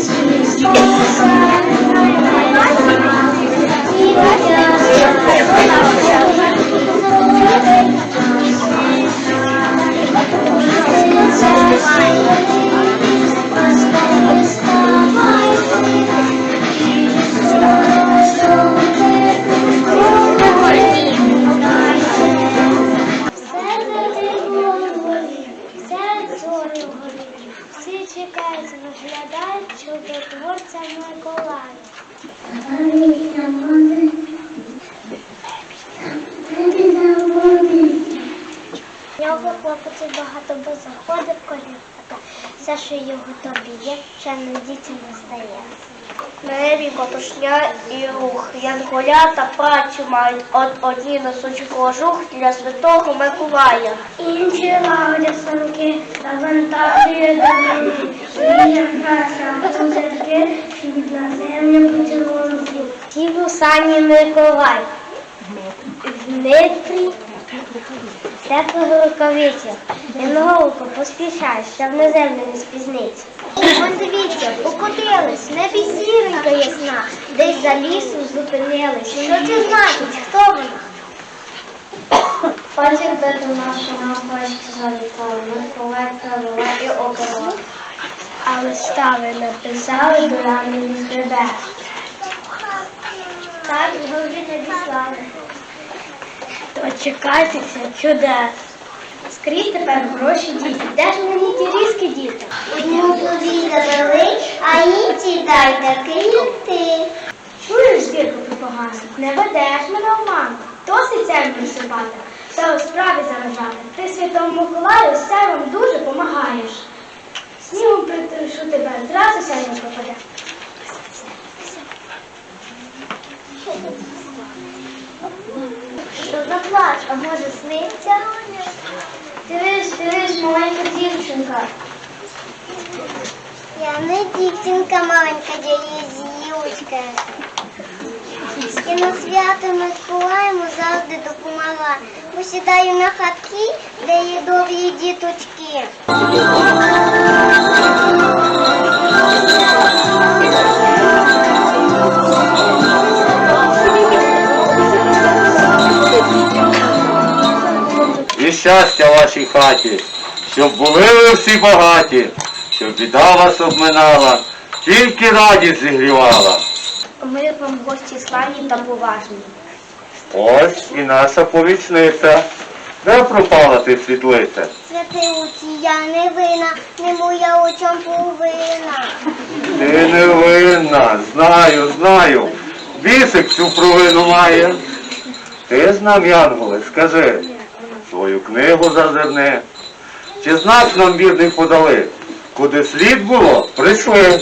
Всі що його тобі є, ще не дітям не стає. Небі котушня і рух, янголята працю мають, от одні несуть кожух для святого Миколая. Інші лагодять санки, завантажує до мене. Свіжа праця, пузирки, щоб на землю поцілунки. Сів у сані Миколай. В Дмитрі теплого рукавиця. Він голку поспішай, щоб на землю не спізниться. Вон дивіться, покотились, небі сіренька ясна, десь за лісом зупинились. Що це значить? Хто вона? Потім де до нашого бачки залітали, Миколай провела і около. Але стави написали, до рани не згребе. Так, говорить Дочекайтеся чудес. Скрізь тепер гроші діти. Де ж мені ті різкі діти? Одну тобі завели, а інші дай такий ти. Чуєш, зірку пропаганду? Не ведеш мене в маму. Досить землю сипати, та у справі заражати. Ти святому Миколаю все вам дуже помагаєш. Снігом притрушу тебе, зразу сяйно пропаде. Що за плач, а може сниться? Дивись, дивись, маленька дівчинка. Я не дівчинка маленька, я є зілочка. І на свято Миколаєму завжди допомагала. Бо сідаю на хатки, де є добрі діточки. І щастя вашій хаті, щоб були ви всі багаті, щоб біда вас обминала, тільки радість зігрівала. Ми вам гості славні та поважні. Ось і наша повічниця. Де пропала ти світлиця? Святий уці, я не вина, не моя очам повинна. Ти не винна, знаю, знаю. Бісик цю провину має. Ти з нам, Янголе, скажи, свою книгу зазирни. Чи знак нам бідний подали? Куди слід було, прийшли.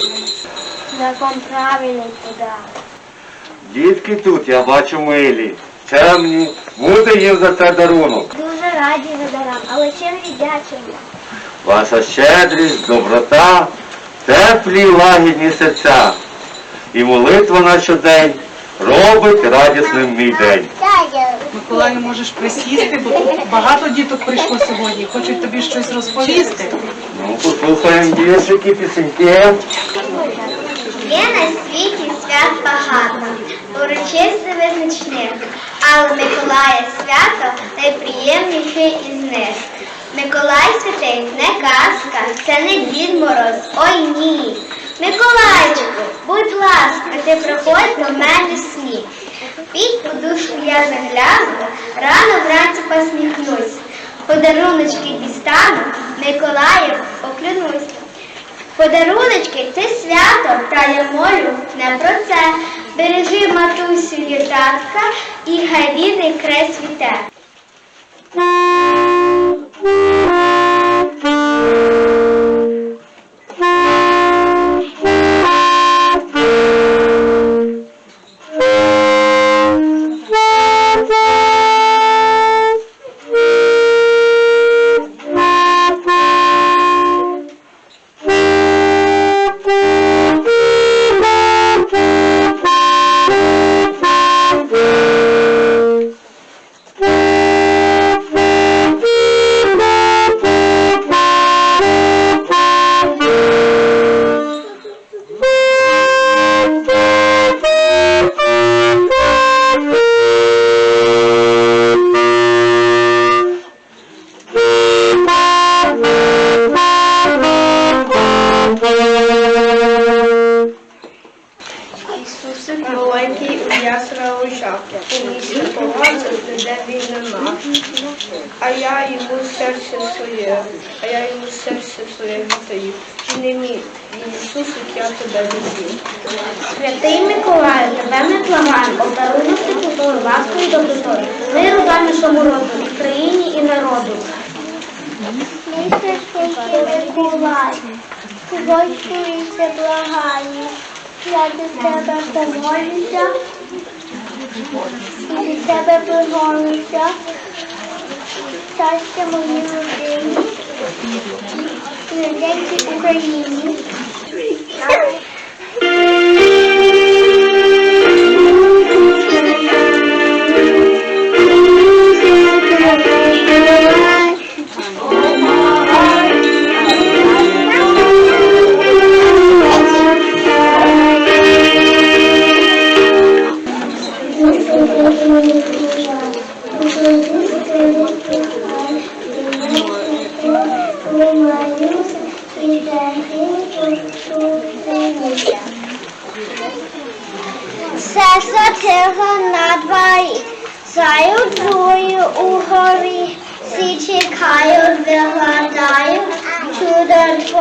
Закон правильний подав. Дітки тут, я бачу милі, чемні, буде їм за це дарунок. Дуже раді за дарам, але чим віддячимо? Ваша щедрість, доброта, теплі лагідні серця. І молитва на щодень робить радісним мій день. Миколаю, можеш присісти, бо тут багато діток прийшло сьогодні, хочуть тобі щось розповісти. Ну, послухаємо віршики, пісеньки. Є на світі свят багато, урочисто визначних, але Миколая свято найприємніше із них. Миколай святий не казка, це не Дід Мороз, ой ні. Миколайчику, будь ласка, ти приходь до мене в сні. Під подушку я загляну, рано вранці посміхнусь. Подаруночки дістану, Миколаєм поклянусь. Подаруночки це свято, та я молю не про це. Бережи матусю літатка і хай рідний край світе. Він нема. А я йому серце своє, а я йому серце своє віддаю. І не мій, Ісусик, я тебе люблю. Святий Миколаю, тебе ми благаємо, обдаруй нас теплотою, ласкою і добротою, миру дай нашому роду, Україні і народу. Місце святий Миколай, Господися благаю, я до тебе помолюся, і тебе помолюся, щастя моїй родині, і радянській Україні.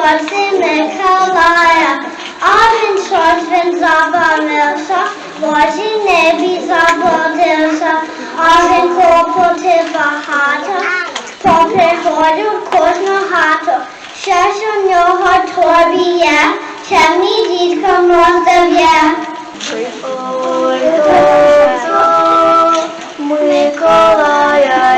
Чудотворці Миколая. А він щось він забавився, Божі небі заблудився, а він клопоти багато, поприходив кожну хату. Що ж у нього тобі є, темні діткам роздає. Ой, Миколая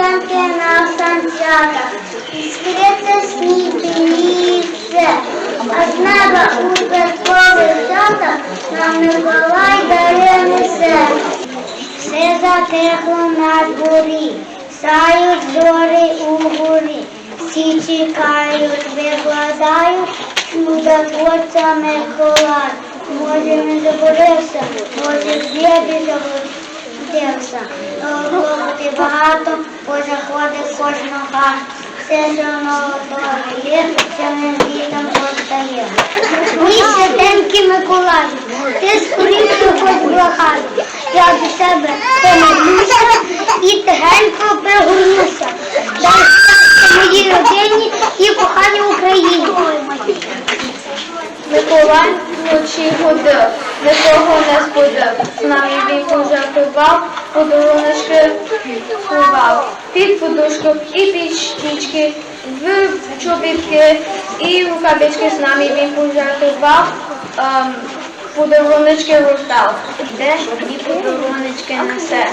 Нещасні на санчатах, скрите сніг а з неба у святкових чатах нам Миколай даре несе. Все затихло на дворі, сають зорі у горі, всі чекають, викладають, чудотворця Миколай. Може не заборився, може з небі заблудився. Багато, позаходить кожну хату. Все ж воно добре є, що не дітям постає. Мій святенький Миколай, ти скоріше хоч благай. Я до тебе помолюся і тихенько пригорнуся. Дай щастя моїй родині і коханій Україні. Миколай вночі ходив, нікого не сподив. З нами він пожартував, подаруночки ховав. Під подушку і під щічки, в чобітки і рукавички з нами він пожартував. ем, Подаруночки роздав, де і подаруночки несе.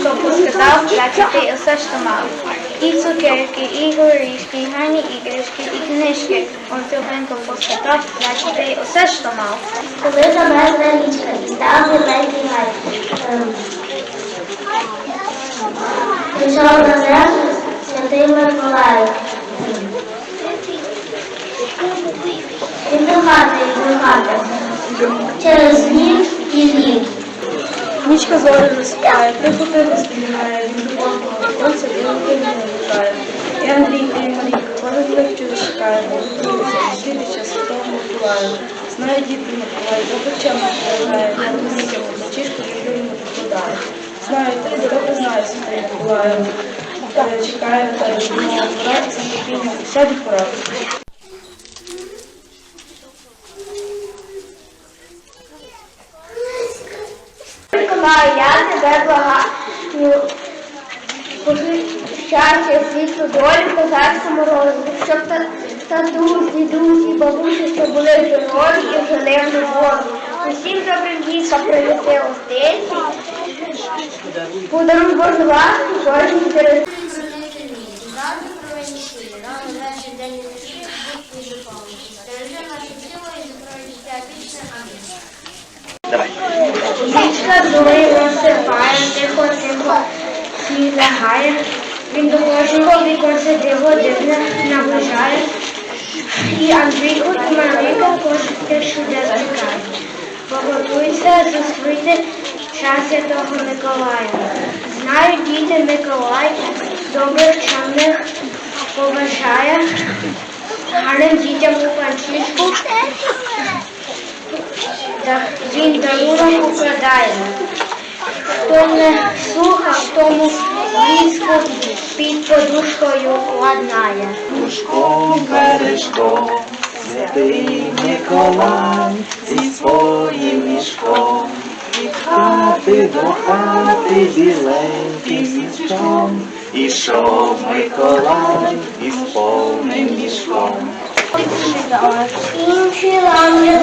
Хто посказав, значить ти все, що мав. І цукерки, і горішки, і гарні іграшки, і книжки. Он тихенько посказав, значить ти усе, що мав. Коли замерзла річка і став великий гай. ем, Прийшов на землю святий Миколай. І до хати, і до хати. Через ліс і ліс. Нічка зорі засипає, прихопити спільнає, білки не витає. І Андрійка, і Марійка, кожен вечір чекає, зустрітися Святого Миколая. Знає діти передає, я розумію, мальчишку завжди йому покладає. Знаю, добре знаю Святий Миколаю. Е, Чекаю та любимого двора і з нетерпінням сяду пораду. Я тебе благаю. Щастя, світлу долю, козацькому розумі, щоб та, татусь, дідусь і бабусі, що були здорові і жили в любові. Усім добрим діткам принеси гостинці, подаруй Божу ласку, кожній вічне. Амінь. Річка зої розсипає, тихо, тихо, сніг лягає. Він до кожного віконця диво дивне наближає. І Андрійку, і Марійка кожен чудес чекає. Поготуйся, зустріти час Святого Миколая. Знають діти Миколай, добрих чемних побажає, гарним дітям у панчішку він дарунок укладає. Хто не слухав, тому військо під подушкою ладнає. Пушком бережком, святий Миколай, зі своїм мішком, від хати до хати біленьким сніжком, ішов Миколай із повним мішком. Інші лам'я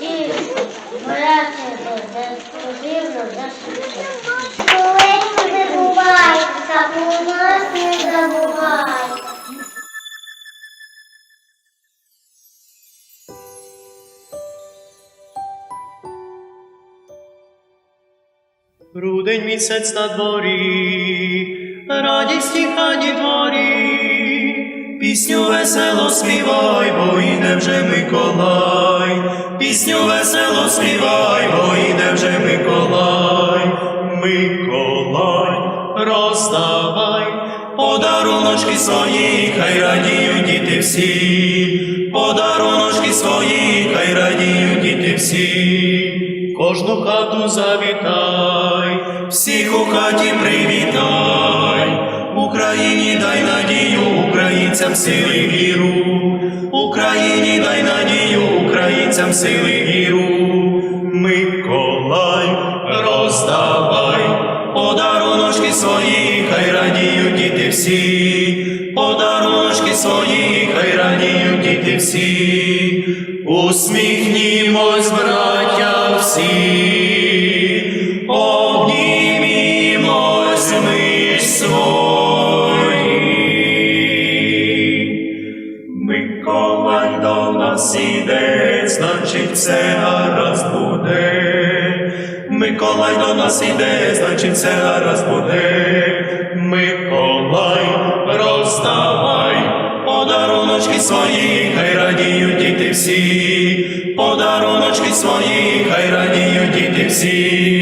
Дійсно, бояться, де потрібно, де суди. Коли не буває, та у нас не забувай. Грудень місяць на дворі, радість і хані дворі, пісню весело співай, бо іде вже Миколай, пісню весело співай, бо іде вже Миколай, Миколай, роздавай, подаруночки свої, хай радіють діти всі, подаруночки свої, хай радіють діти всі. Кожну хату завітай, всіх у хаті привітай, Україні дай надію, українцям сили віру, Україні дай надію, українцям сили віру, Миколай, роздавай, подаруночки свої, хай радіють діти всі, подаруночки свої, хай радіють діти всі, усміхнімось, браття всі, нас значить все гаразд буде. Миколай, роздавай, подаруночки свої, хай радіють діти всі, подаруночки свої, хай радіють діти всі.